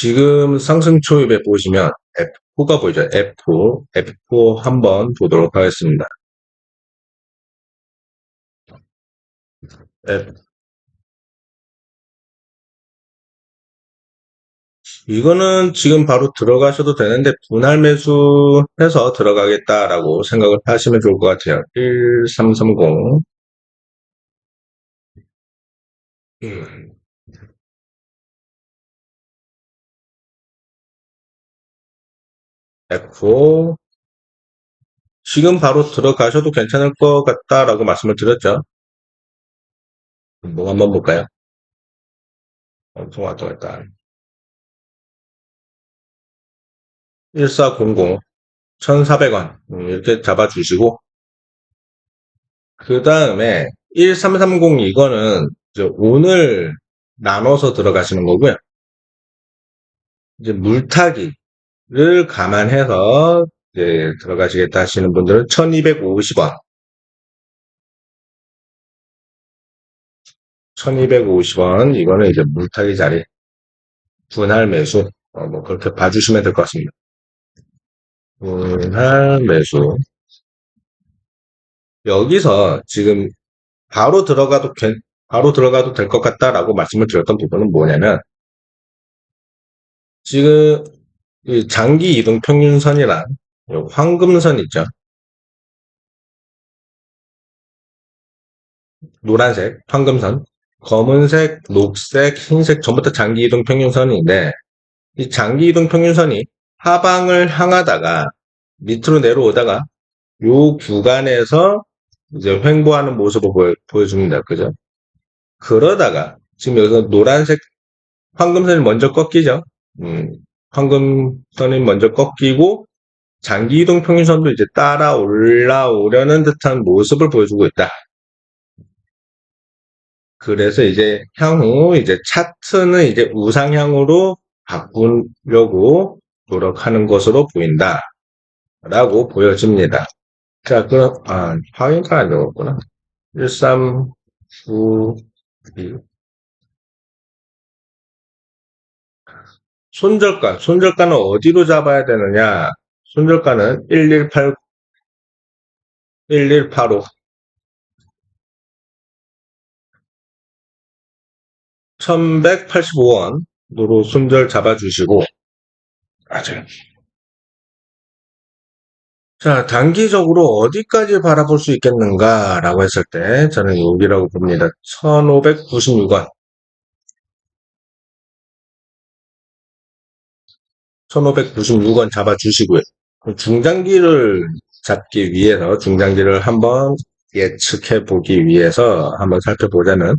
지금 상승 초입에 보시면 F4가 보이죠? F4, F4 한번 보도록 하겠습니다. F 이거는 지금 바로 들어가셔도 되는데 분할 매수해서 들어가겠다라고 생각을 하시면 좋을 것 같아요. 1330 음. F5 지금 바로 들어가셔도 괜찮을 것 같다라고 말씀을 드렸죠. 뭐 한번 볼까요? 엄청 왔다 갔다. 1400 1400원 이렇게 잡아주시고 그 다음에 1330 이거는 오늘 나눠서 들어가시는 거고요. 이제 물타기 를 감안해서 이제 들어가시겠다 하시는 분들은 1250원. 1250원 이거는 이제 물타기 자리 분할 매수. 어, 뭐 그렇게 봐주시면 될 것 같습니다. 분할 매수. 여기서 지금 바로 들어가도 괜- 바로 들어가도 될 것 같다라고 말씀을 드렸던 부분은 뭐냐면 지금 이 장기 이동 평균선이란 요 황금선 있죠. 노란색 황금선, 검은색, 녹색, 흰색 전부 다 장기 이동 평균선인데 이 장기 이동 평균선이 하방을 향하다가 밑으로 내려오다가 요 구간에서 이제 횡보하는 모습을 보여, 보여줍니다. 그죠? 그러다가 지금 여기서 노란색 황금선이 먼저 꺾이죠. 음, 황금선이 먼저 꺾이고 장기 이동 평균선도 이제 따라 올라오려는 듯한 모습을 보여주고 있다. 그래서 이제 향후 이제 차트는 이제 우상향으로 바꾸려고 노력하는 것으로 보인다. 라고 보여집니다. 자, 그럼, 아, 확인가 안 적었구나. 1392. 손절가. 손절가는 어디로 잡아야 되느냐? 손절가는 118, 1185. 1185원으로 손절 잡아주시고, 맞아요. 자, 단기적으로 어디까지 바라볼 수 있겠는가 라고 했을 때, 저는 여기라고 봅니다. 1596원. 1596원 잡아주시고요. 중장기를 잡기 위해서, 중장기를 한번 예측해 보기 위해서 한번 살펴보자면,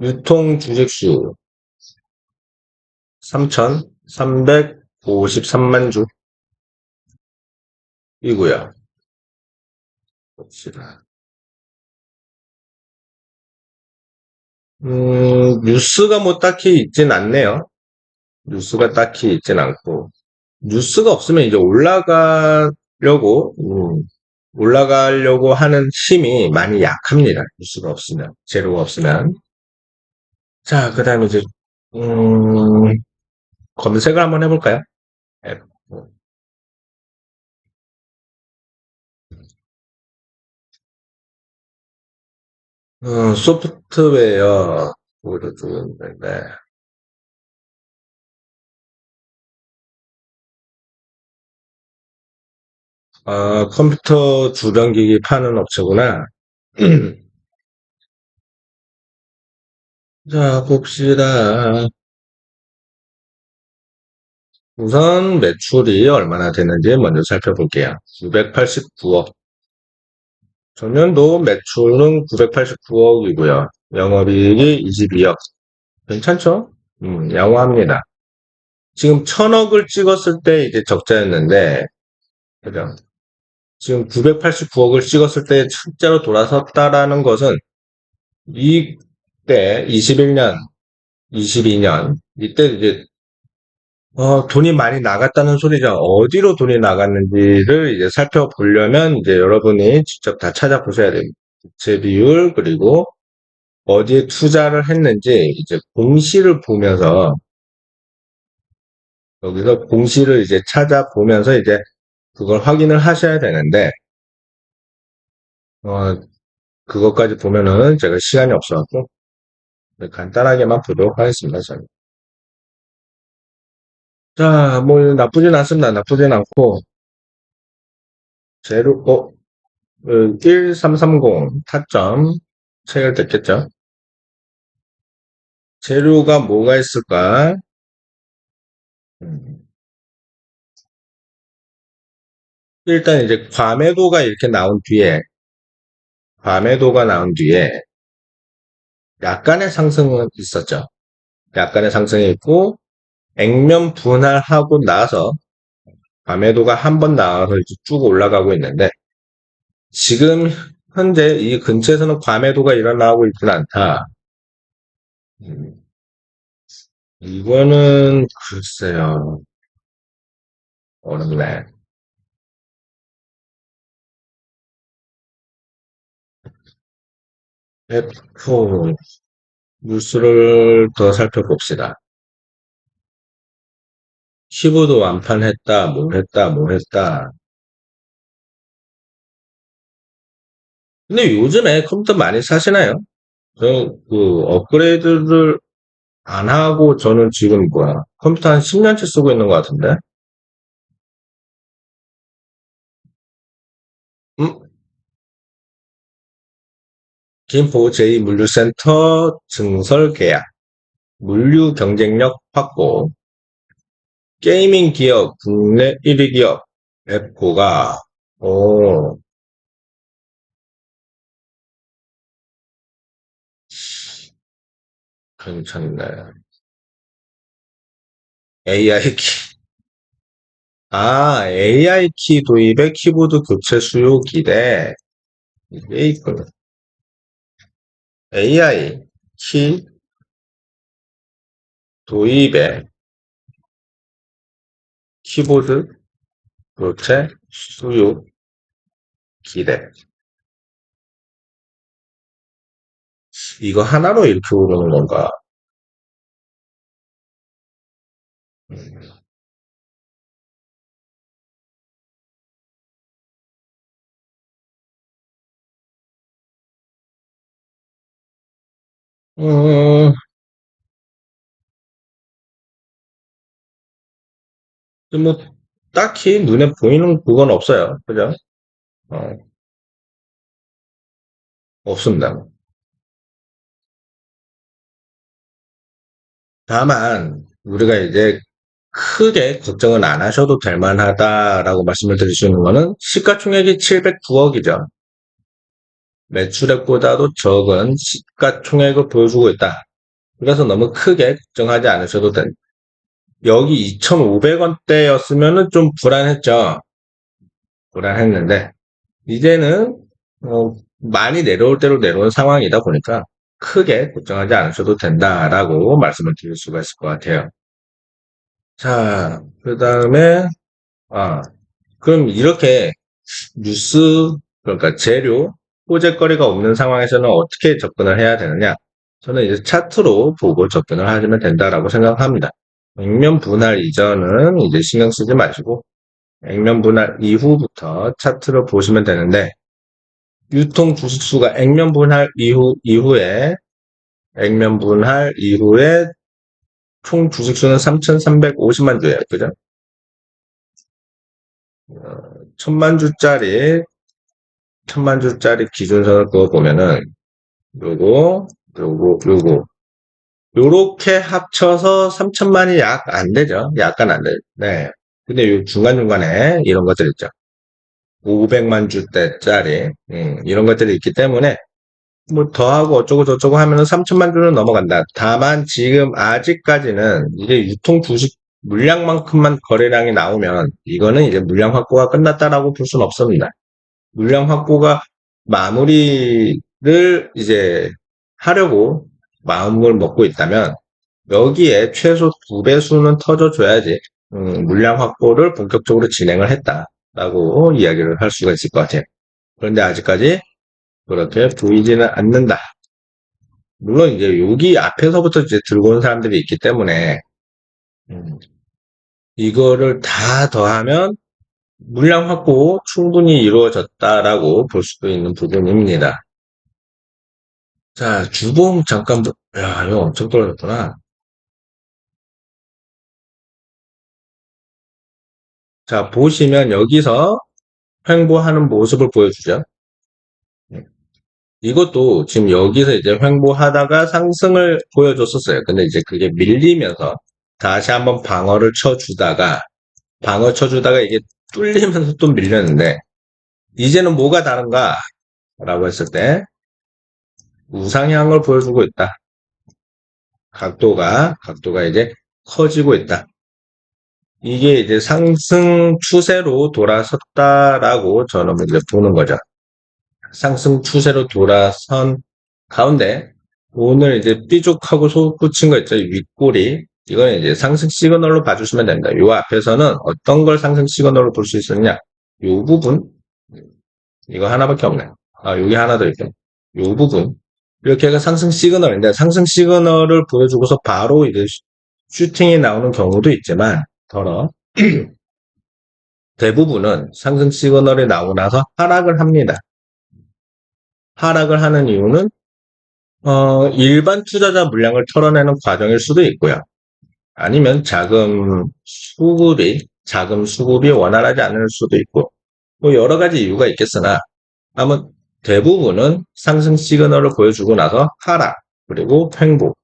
유통 주식수 3,353만 주 이고요. 봅시다. 음, 뉴스가 뭐 딱히 있진 않네요. 뉴스가 딱히 있진 않고 뉴스가 없으면 이제 올라가려고 음, 올라가려고 하는 힘이 많이 약합니다. 뉴스가 없으면 재료가 없으면 자, 그 다음에 이제 음, 검색을 한번 해볼까요? 앱. 어, 소프트웨어 좀 네. 아, 컴퓨터 주변기기 파는 업체구나. 자, 봅시다. 우선 매출이 얼마나 되는지 먼저 살펴볼게요. 989억. 전년도 매출은 989억이고요. 영업이익이 22억. 괜찮죠? 음, 양호합니다. 지금 1000억을 찍었을 때 이제 적자였는데, 그죠? 지금 989억을 찍었을 때 실제로 돌아섰다라는 것은 이때 21년, 22년 이때 이제 어, 돈이 많이 나갔다는 소리죠. 어디로 돈이 나갔는지를 이제 살펴보려면 이제 여러분이 직접 다 찾아보셔야 됩니다. 부채 비율 그리고 어디에 투자를 했는지 이제 공시를 보면서 여기서 공시를 이제 찾아보면서 이제 그걸 확인을 하셔야 되는데, 어, 그것까지 보면은 제가 시간이 없어갖고, 간단하게만 보도록 하겠습니다, 저는. 자, 뭐, 나쁘진 않습니다. 나쁘진 않고, 제로, 어, 1330 타점 체결됐겠죠? 재료가 뭐가 있을까? 음, 일단 이제 과매도가 이렇게 나온 뒤에, 과매도가 나온 뒤에 약간의 상승은 있었죠. 약간의 상승이 있고, 액면 분할하고 나서 과매도가 한 번 나와서 쭉 올라가고 있는데, 지금 현재 이 근처에서는 과매도가 일어나고 있지는 않다. 음, 이거는 글쎄요. 어렵네. F 뉴스를 더 살펴봅시다. 키보드 완판했다, 뭐 했다, 뭐 했다. 근데 요즘에 컴퓨터 많이 사시나요? 저, 그, 업그레이드를 안 하고 저는 지금 뭐야, 컴퓨터 한 10년째 쓰고 있는 것 같은데? 김포 제2물류센터 증설 계약, 물류 경쟁력 확보, 게이밍 기업, 국내 1위 기업, 앱코가, 오, 괜찮네. AI 키, 아, AI 키 도입에 키보드 교체 수요 기대. 이게 있구나. AI 키 도입에 키보드 교체 수요 기대. 이거 하나로 이렇게 오르는 건가? 음, 뭐, 딱히 눈에 보이는 그건 없어요. 그죠? 어, 없습니다. 다만, 우리가 이제 크게 걱정은 안 하셔도 될 만하다라고 말씀을 드릴 수 있는 거는 시가총액이 709억이죠. 매출액보다도 적은 시가총액을 보여주고 있다. 그래서 너무 크게 걱정하지 않으셔도 된다. 여기 2,500원대였으면 좀 불안했죠. 불안했는데, 이제는 어, 많이 내려올 대로 내려온 상황이다 보니까 크게 걱정하지 않으셔도 된다라고 말씀을 드릴 수가 있을 것 같아요. 자, 그 다음에, 아, 그럼 이렇게 뉴스, 그러니까 재료, 호재거리가 없는 상황에서는 어떻게 접근을 해야 되느냐? 저는 이제 차트로 보고 접근을 하시면 된다라고 생각합니다. 액면 분할 이전은 이제 신경 쓰지 마시고, 액면 분할 이후부터 차트를 보시면 되는데, 유통 주식수가 액면 분할 이후, 이후에, 액면 분할 이후에 총 주식수는 3,350만 주예요. 그죠? 천만 주짜리, 천만 주짜리 기준선을 그거 보면은, 요거, 요거, 요거. 요렇게 합쳐서 3천만이 약 안 되죠. 약간 안 돼요. 네. 근데 요 중간중간에 이런 것들 있죠. 500만 주대짜리, 음, 이런 것들이 있기 때문에, 뭐 더하고 어쩌고 저쩌고 하면은 3천만 주는 넘어간다. 다만 지금 아직까지는 이제 유통 주식 물량만큼만 거래량이 나오면 이거는 이제 물량 확보가 끝났다라고 볼 수는 없습니다. 물량 확보가 마무리를 이제 하려고 마음을 먹고 있다면 여기에 최소 두 배수는 터져줘야지 음, 물량 확보를 본격적으로 진행을 했다라고 이야기를 할 수가 있을 것 같아요. 그런데 아직까지 그렇게 보이지는 않는다. 물론 이제 여기 앞에서부터 이제 들고 온 사람들이 있기 때문에 음, 이거를 다 더하면 물량 확보 충분히 이루어졌다라고 볼 수도 있는 부분입니다. 자, 주봉 잠깐, 보- 야, 이거 엄청 떨어졌구나. 자, 보시면 여기서 횡보하는 모습을 보여주죠. 이것도 지금 여기서 이제 횡보하다가 상승을 보여줬었어요. 근데 이제 그게 밀리면서 다시 한번 방어를 쳐주다가 방어 쳐주다가 이게 뚫리면서 또 밀렸는데 이제는 뭐가 다른가? 라고 했을 때 우상향을 보여주고 있다. 각도가 각도가 이제 커지고 있다. 이게 이제 상승 추세로 돌아섰다라고 저는 이제 보는 거죠. 상승 추세로 돌아선 가운데 오늘 이제 삐죽하고 솟구친 거 있죠. 이 윗골이 이건 이제 상승 시그널로 봐주시면 됩니다. 요 앞에서는 어떤 걸 상승 시그널로 볼 수 있었냐? 요 부분 이거 하나밖에 없네. 아 여기 하나 더 있죠. 요 부분 이렇게가 상승 시그널인데 상승 시그널을 보여주고서 바로 이제 슈팅이 나오는 경우도 있지만 더러 대부분은 상승 시그널이 나오고 나서 하락을 합니다. 하락을 하는 이유는 어, 일반 투자자 물량을 털어내는 과정일 수도 있고요. 아니면 자금 수급이 자금 수급이 원활하지 않을 수도 있고 뭐 여러 가지 이유가 있겠으나 아무 대부분은 상승 시그널을 보여주고 나서 하락 그리고 횡보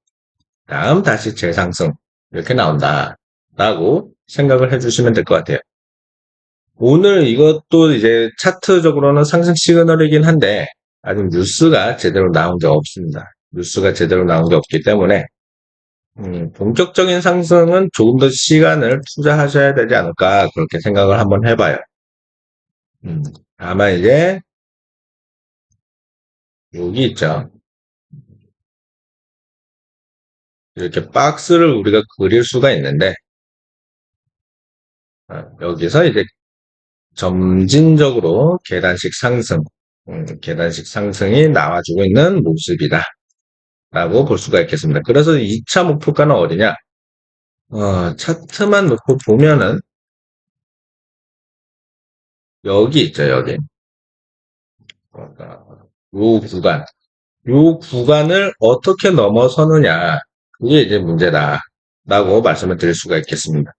다음 다시 재상승 이렇게 나온다 라고 생각을 해주시면 될 것 같아요. 오늘 이것도 이제 차트적으로는 상승 시그널이긴 한데 아직 뉴스가 제대로 나온 게 없습니다. 뉴스가 제대로 나온 게 없기 때문에 음, 본격적인 상승은 조금 더 시간을 투자하셔야 되지 않을까 그렇게 생각을 한번 해봐요. 음, 아마 이제 여기 있죠. 이렇게 박스를 우리가 그릴 수가 있는데 어, 여기서 이제 점진적으로 계단식 상승, 음, 계단식 상승이 나와주고 있는 모습이다. 라고 볼 수가 있겠습니다. 그래서 2차 목표가는 어디냐? 어, 차트만 놓고 보면은 여기 있죠, 여기. 요 구간. 요 구간을 어떻게 넘어서느냐. 그게 이제 문제다. 라고 말씀을 드릴 수가 있겠습니다.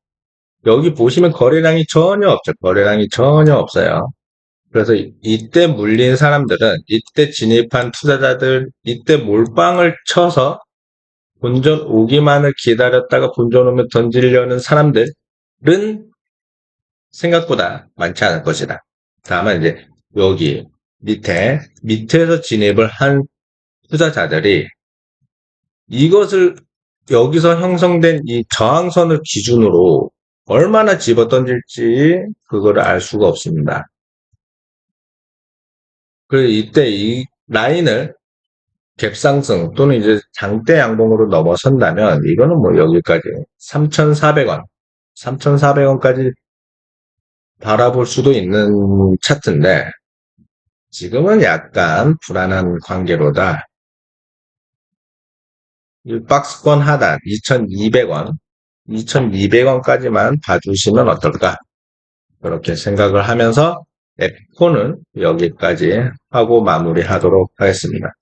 여기 보시면 거래량이 전혀 없죠. 거래량이 전혀 없어요. 그래서 이- 이때 물린 사람들은 이때 진입한 투자자들 이때 몰빵을 쳐서 본전 오기만을 기다렸다가 본전 오면 던지려는 사람들은 생각보다 많지 않을 것이다. 다만 이제 여기 밑에 밑에서 진입을 한 투자자들이 이것을 여기서 형성된 이 저항선을 기준으로 얼마나 집어 던질지 그거를 알 수가 없습니다. 그 이때 이 라인을 갭상승 또는 이제 장대 양봉으로 넘어선다면 이거는 뭐 여기까지 3,400원, 3,400원까지 바라볼 수도 있는 차트인데 지금은 약간 불안한 관계로다. 이 박스권 하단 2,200원, 2,200원까지만 봐주시면 어떨까? 그렇게 생각을 하면서 F4는 여기까지 하고 마무리하도록 하겠습니다.